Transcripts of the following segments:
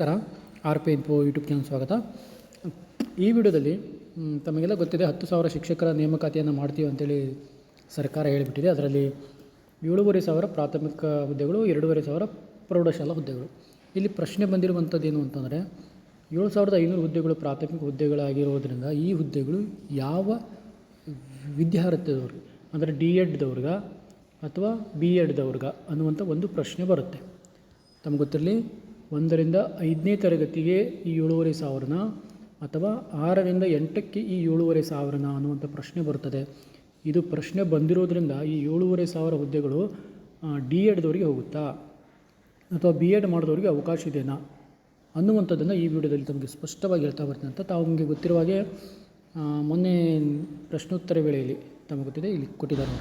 ನಮಸ್ಕಾರ R P info YouTube channel ಸ್ವಾಗತ. ಈ ವಿಡಿಯೋದಲ್ಲಿ ತಮಗೆಲ್ಲ ಗೊತ್ತಿದೆ ಹತ್ತು ಸಾವಿರ ಶಿಕ್ಷಕರ ನೇಮಕಾತಿಯನ್ನು ಮಾಡ್ತೀವಿ ಅಂತೇಳಿ ಸರ್ಕಾರ ಹೇಳಿಬಿಟ್ಟಿದೆ. ಅದರಲ್ಲಿ ಏಳೂವರೆ ಸಾವಿರ ಪ್ರಾಥಮಿಕ ಹುದ್ದೆಗಳು, ಎರಡೂವರೆ ಸಾವಿರ ಪ್ರೌಢಶಾಲಾ ಹುದ್ದೆಗಳು. ಇಲ್ಲಿ ಪ್ರಶ್ನೆ ಬಂದಿರುವಂಥದ್ದು ಏನು ಅಂತಂದರೆ, ಏಳು ಸಾವಿರದ ಐನೂರು ಹುದ್ದೆಗಳು ಪ್ರಾಥಮಿಕ ಹುದ್ದೆಗಳಾಗಿರೋದ್ರಿಂದ ಈ ಹುದ್ದೆಗಳು ಯಾವ ವಿದ್ಯಾರ್ಥಿದವ್ರಿಗೆ ಅಂದರೆ ಡಿ ಎಡ್ದವ್ರಿಗ ಅಥವಾ ಬಿ ಎಡ್ದವ್ರಿಗ ಅನ್ನುವಂಥ ಒಂದು ಪ್ರಶ್ನೆ ಬರುತ್ತೆ. ತಮ್ಗೆ ಗೊತ್ತಿರಲಿ? ಒಂದರಿಂದ ಐದನೇ ತರಗತಿಗೆ ಈ ಏಳುವರೆ ಸಾವಿರನ ಅಥವಾ ಆರರಿಂದ ಎಂಟಕ್ಕೆ ಈ ಏಳುವರೆ ಸಾವಿರನ ಅನ್ನುವಂಥ ಪ್ರಶ್ನೆ ಬರುತ್ತದೆ. ಇದು ಪ್ರಶ್ನೆ ಬಂದಿರೋದ್ರಿಂದ ಈ ಏಳೂವರೆ ಸಾವಿರ ಹುದ್ದೆಗಳು ಡಿ ಎಡ್ದವರಿಗೆ ಹೋಗುತ್ತಾ? ಅಥವಾ ಬಿ ಎಡ್ ಮಾಡಿದವರಿಗೆ ಅವಕಾಶ ಇದೆಯಾ ಅನ್ನುವಂಥದ್ದನ್ನು ಈ ವಿಡಿಯೋದಲ್ಲಿ ತಮಗೆ ಸ್ಪಷ್ಟವಾಗಿ ಹೇಳ್ತಾ ಬರ್ತೀನಿ ಅಂತ ತಾವು ನಿಮಗೆ ಗೊತ್ತಿರುವ ಹಾಗೆ ಮೊನ್ನೆ ಪ್ರಶ್ನೋತ್ತರ ವೇಳೆಯಲ್ಲಿ ತಮಗೆ ಗೊತ್ತಿದೆ, ಇಲ್ಲಿ ಕೊಟ್ಟಿದ್ದಾರೆ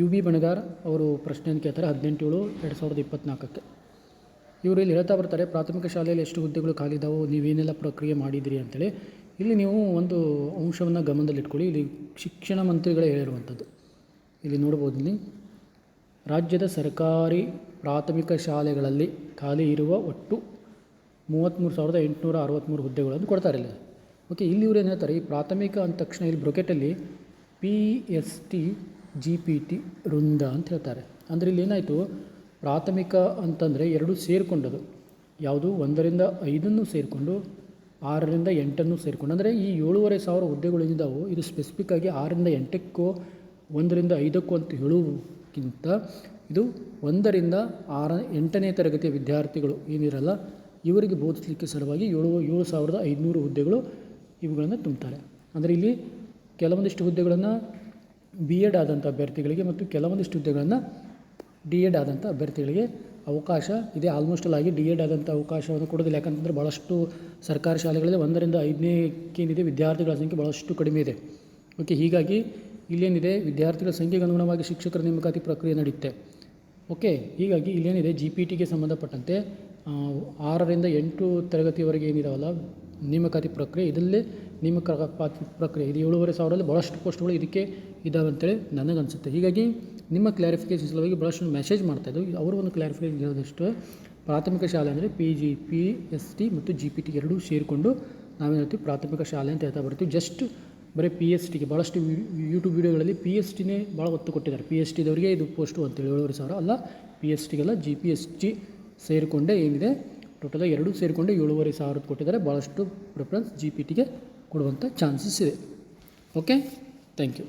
ಯು ಬಿ ಬಣಗಾರ್ ಅವರು ಪ್ರಶ್ನೆಯನ್ನು ಕೇಳ್ತಾರೆ, ಹದಿನೆಂಟು ಏಳು, ಎರಡು ಸಾವಿರದ ಇಪ್ಪತ್ತ್ನಾಲ್ಕಕ್ಕೆ ಇವರು ಇಲ್ಲಿ ಹೇಳ್ತಾ ಬರ್ತಾರೆ, ಪ್ರಾಥಮಿಕ ಶಾಲೆಯಲ್ಲಿ ಎಷ್ಟು ಹುದ್ದೆಗಳು ಖಾಲಿ ಇದ್ದಾವೋ ನೀವೇನೆಲ್ಲ ಪ್ರಕ್ರಿಯೆ ಮಾಡಿದಿರಿ ಅಂತೇಳಿ. ಇಲ್ಲಿ ನೀವು ಒಂದು ಅಂಶವನ್ನು ಗಮನದಲ್ಲಿಟ್ಕೊಳ್ಳಿ. ಇಲ್ಲಿ ಶಿಕ್ಷಣ ಮಂತ್ರಿಗಳೇ ಹೇಳಿರುವಂಥದ್ದು. ಇಲ್ಲಿ ನೋಡ್ಬೋದು ಇಲ್ಲಿ, ರಾಜ್ಯದ ಸರ್ಕಾರಿ ಪ್ರಾಥಮಿಕ ಶಾಲೆಗಳಲ್ಲಿ ಖಾಲಿ ಇರುವ ಒಟ್ಟು ಮೂವತ್ತ್ಮೂರು ಸಾವಿರದ ಎಂಟುನೂರ ಅರವತ್ತ್ಮೂರು ಹುದ್ದೆಗಳನ್ನು ಕೊಡ್ತಾರೆ ಇಲ್ಲಿ. ಓಕೆ, ಇಲ್ಲಿ ಇವ್ರು ಏನು ಹೇಳ್ತಾರೆ, ಈ ಪ್ರಾಥಮಿಕ ಅಂದ ತಕ್ಷಣ ಇಲ್ಲಿ ಬ್ರೊಕೆಟಲ್ಲಿ P S T G P T ವೃಂದ ಅಂತ ಹೇಳ್ತಾರೆ. ಅಂದರೆ ಇಲ್ಲಿ ಏನಾಯಿತು ಪ್ರಾಥಮಿಕ ಅಂತಂದರೆ ಎರಡು ಸೇರಿಕೊಂಡದು. ಯಾವುದು? ಒಂದರಿಂದ ಐದನ್ನು ಸೇರಿಕೊಂಡು, ಆರರಿಂದ ಎಂಟನ್ನು ಸೇರಿಕೊಂಡು. ಅಂದರೆ ಈ ಏಳುವರೆ ಸಾವಿರ ಹುದ್ದೆಗಳು ಏನಿದ್ದಾವೆ ಇದು ಸ್ಪೆಸಿಫಿಕ್ ಆಗಿ ಆರರಿಂದ ಎಂಟಕ್ಕೋ, ಒಂದರಿಂದ ಐದಕ್ಕೂ ಅಂತ ಹೇಳುವುದಕ್ಕಿಂತ ಇದು ಒಂದರಿಂದ ಆರ, ಎಂಟನೇ ತರಗತಿಯ ವಿದ್ಯಾರ್ಥಿಗಳು ಏನಿರಲ್ಲ, ಇವರಿಗೆ ಬೋಧಿಸಲಿಕ್ಕೆ ಸಲುವಾಗಿ ಏಳು ಏಳು ಸಾವಿರದ ಐದುನೂರು ಹುದ್ದೆಗಳು ಇವುಗಳನ್ನು ತುಂಬ್ತಾರೆ. ಅಂದರೆ ಇಲ್ಲಿ ಕೆಲವೊಂದಿಷ್ಟು ಹುದ್ದೆಗಳನ್ನು ಬಿ ಎಡ್ ಆದಂಥ ಅಭ್ಯರ್ಥಿಗಳಿಗೆ ಮತ್ತು ಕೆಲವೊಂದಿಷ್ಟು ಹುದ್ದೆಗಳನ್ನು ಡಿ ಎಡ್ ಆದಂಥ ಅಭ್ಯರ್ಥಿಗಳಿಗೆ ಅವಕಾಶ ಇದೆ. ಆಲ್ಮೋಸ್ಟ್ ಆಗಿ ಡಿ ಎಡ್ ಆದಂಥ ಅವಕಾಶವನ್ನು ಕೊಡೋದಿಲ್ಲ ಯಾಕಂತಂದರೆ ಭಾಳಷ್ಟು ಸರ್ಕಾರಿ ಶಾಲೆಗಳಲ್ಲಿ ಒಂದರಿಂದ ಐದನೇಕ್ಕೇನಿದೆ ವಿದ್ಯಾರ್ಥಿಗಳ ಸಂಖ್ಯೆ ಭಾಳಷ್ಟು ಕಡಿಮೆ ಇದೆ. ಓಕೆ ಹೀಗಾಗಿ ಇಲ್ಲೇನಿದೆ, ವಿದ್ಯಾರ್ಥಿಗಳ ಸಂಖ್ಯೆಗೆ ಅನುಗುಣವಾಗಿ ಶಿಕ್ಷಕರ ನೇಮಕಾತಿ ಪ್ರಕ್ರಿಯೆ ನಡೆಯುತ್ತೆ ಓಕೆ ಹೀಗಾಗಿ ಇಲ್ಲೇನಿದೆ ಜಿ ಪಿ ಟಿಗೆ ಸಂಬಂಧಪಟ್ಟಂತೆ ಆರರಿಂದ ಎಂಟು ತರಗತಿವರೆಗೆ ಏನಿದಾವಲ್ಲ ನೇಮಕಾತಿ ಪ್ರಕ್ರಿಯೆ, ಇದರಲ್ಲೇ ನೇಮಕಾತಿ ಪ್ರಕ್ರಿಯೆ, ಇದು ಏಳುವರೆ ಸಾವಿರದಲ್ಲಿ ಭಾಳಷ್ಟು ಪೋಸ್ಟ್ಗಳು ಇದಕ್ಕೆ ಇದ್ದಾವೆ ಅಂತೇಳಿ ನನಗನ್ಸುತ್ತೆ. ಹೀಗಾಗಿ ನಿಮ್ಮ ಕ್ಲಾರಿಫಿಕೇಶನ್ ಸಲುವಾಗಿ ಭಾಳಷ್ಟು ಮೆಸೇಜ್ ಮಾಡ್ತಾಯಿದ್ದು ಅವರು ಒಂದು ಕ್ಲಾರಿಫಿಕೇಶನ್ ಇರೋದಷ್ಟು ಪ್ರಾಥಮಿಕ ಶಾಲೆ ಅಂದರೆ P G P S T ಮತ್ತು ಜಿ ಪಿ ಟಿ ಎರಡೂ ಸೇರಿಕೊಂಡು ನಾವೇನು ಪ್ರಾಥಮಿಕ ಶಾಲೆ ಅಂತ ಹೇಳ್ತಾ ಬರ್ತೀವಿ. ಜಸ್ಟ್ ಬರೀ ಪಿ ಎಸ್ ಟಿಗೆ ಭಾಳಷ್ಟು ಯೂಟ್ಯೂಬ್ ವೀಡಿಯೋಗಳಲ್ಲಿ ಪಿ ಎಸ್ ಟಿನೇ ಭಾಳ ಒತ್ತು ಕೊಟ್ಟಿದ್ದಾರೆ. ಪಿ ಎಸ್ ಟಿದವರಿಗೆ ಇದು ಪೋಸ್ಟು ಅಂತೇಳಿ ಏಳುವರೆ ಸಾವಿರ ಅಲ್ಲ ಪಿ ಎಸ್ ಟಿಗೆಲ್ಲ ಜಿ ಪಿ ಎಸ್ ಟಿ ಸೇರಿಕೊಂಡೇ ಏನಿದೆ? ಟೋಟಲ್ ಎರಡೂ ಸೇರಿಕೊಂಡು ಏಳುವರೆ ಸಾವಿರದ ಕೊಟ್ಟಿದ್ದಾರೆ. ಭಾಳಷ್ಟು ಪ್ರಿಫರೆನ್ಸ್ ಜಿ ಪಿ ಟಿಗೆ ಕೊಡುವಂಥ ಚಾನ್ಸಸ್ ಇದೆ ಓಕೆ ಥ್ಯಾಂಕ್ ಯು